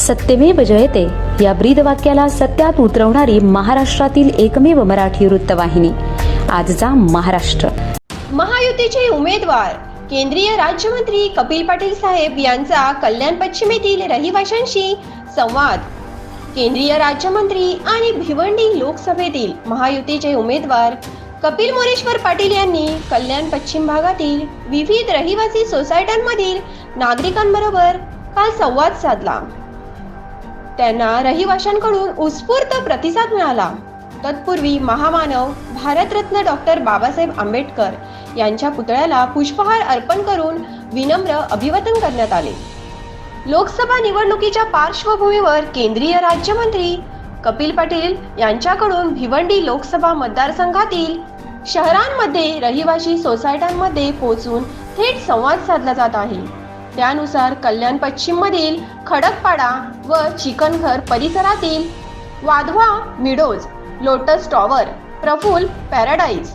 सत्यमेव जयते. या ब्रीद वाक्याला सत्यात उतरवणारी महाराष्ट्रातील एकमेव मराठी वृत्तवाहिनी. आजचा महाराष्ट्र. महायुतीचे उमेदवार केंद्रीय राज्यमंत्री कपिल पाटील साहेब यांचा कल्याण पश्चिमेतील रहिवाशांशी संवाद. केंद्रीय राज्यमंत्री आणि भिवंडी लोकसभेतील महायुतीचे उमेदवार कपिल मोरेश्वर पाटील यांनी कल्याण पश्चिम भागातील विविध रहिवासी सोसायट्यांमधील नागरिकांबरोबर काल संवाद साधला. त्यांना रहिवाशांकडून उत्स्फूर्त प्रतिसाद मिळाला. तत्पूर्वी महामानव भारतरत्न डॉक्टर बाबासाहेब आंबेडकर यांच्या पुतळ्याला पुष्पहार अर्पण करून विनम्र अभिवादन करण्यात आले. लोकसभा निवडणुकीच्या पार्श्वभूमीवर केंद्रीय राज्यमंत्री कपिल पाटील यांच्याकडून भिवंडी लोकसभा मतदारसंघातील शहरांमध्ये रहिवासी सोसायट्यांमध्ये पोहोचून थेट संवाद साधला जात आहे. त्यानुसार कल्याण पश्चिम मधील खडकपाडा व चिकनघर परिसरातील Wadhwa Meadows Lotus Tower Praful Paradise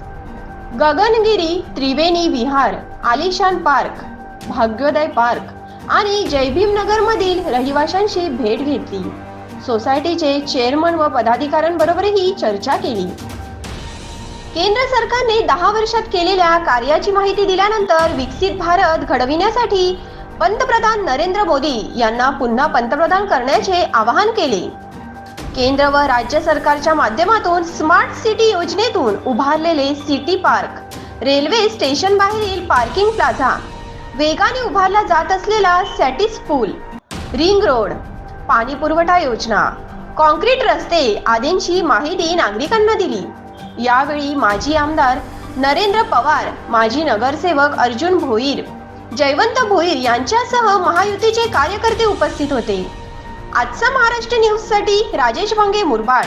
Gagangiri Triveni Vihar आलिशान पार्क भाग्योदय पार्क आणि जयभीमनगर मधील रहिवाशांशी भेट घेतली. सोसायटीचे चेअरमन व पदाधिकाऱ्यांबरोबरही चर्चा केली. केंद्र सरकारने दहा वर्षात केलेल्या कार्याची माहिती दिल्यानंतर विकसित भारत घडविण्यासाठी पंतप्रधान नरेंद्र मोदी यांना पुन्हा पंतप्रधान करण्याचे आवाहन केले. केंद्र व राज्य सरकारच्या माध्यमातून स्मार्ट सिटी योजनेतून उभारलेले सिटी पार्क रेल्वे स्टेशन बाहेरील पार्किंग प्लाझा वेगाने उभारला जात असलेला सॅटिस पूल रिंग रोड पाणी पुरवठा योजना कॉन्क्रीट रस्ते आदींची माहिती नागरिकांना दिली. यावेळी माजी आमदार नरेंद्र पवार माजी नगरसेवक अर्जुन भोईर जयवंत भोईर यांच्यासह महायुतीचे कार्यकर्ते उपस्थित होते. आजचा महाराष्ट्र न्यूजसाठी राजेश भांगे मुरबाड.